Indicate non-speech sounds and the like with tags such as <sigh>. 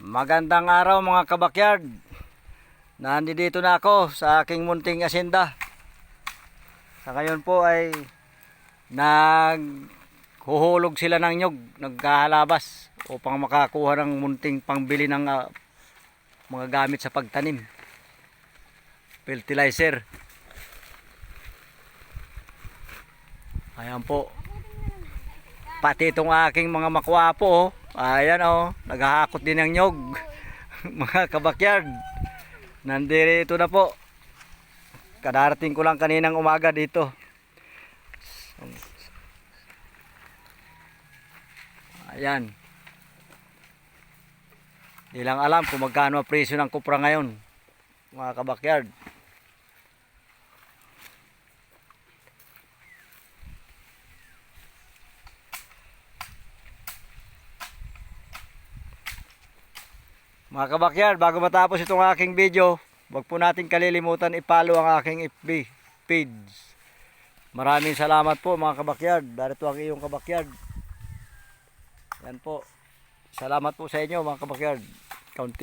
Magandang araw mga kabakyard. Nandito na ako sa aking munting asyenda. Sa ngayon po ay naghuhulog sila ng nyog, nagkahalabas upang makakuha ng munting pangbili ng ah, mga gamit sa pagtanim. Fertilizer. Ayan po. Pati itong aking mga makwapo, oh. Ayan oh, naghahakot din ng nyog. <laughs> mga kabakyard. Nandito na po. Kadarating ko lang kaninang umaga dito. Ayan. Di lang alam kung magkano ang presyo ng kupra ngayon. Mga kabakyard. Mga kabakyard, bago matapos itong aking video, wag po natin kalilimutan i-follow ang aking FB page. Maraming salamat po mga kabakyard. Darito ang iyong kabakyard. Yan po. Salamat po sa inyo mga kabakyard. Kaunti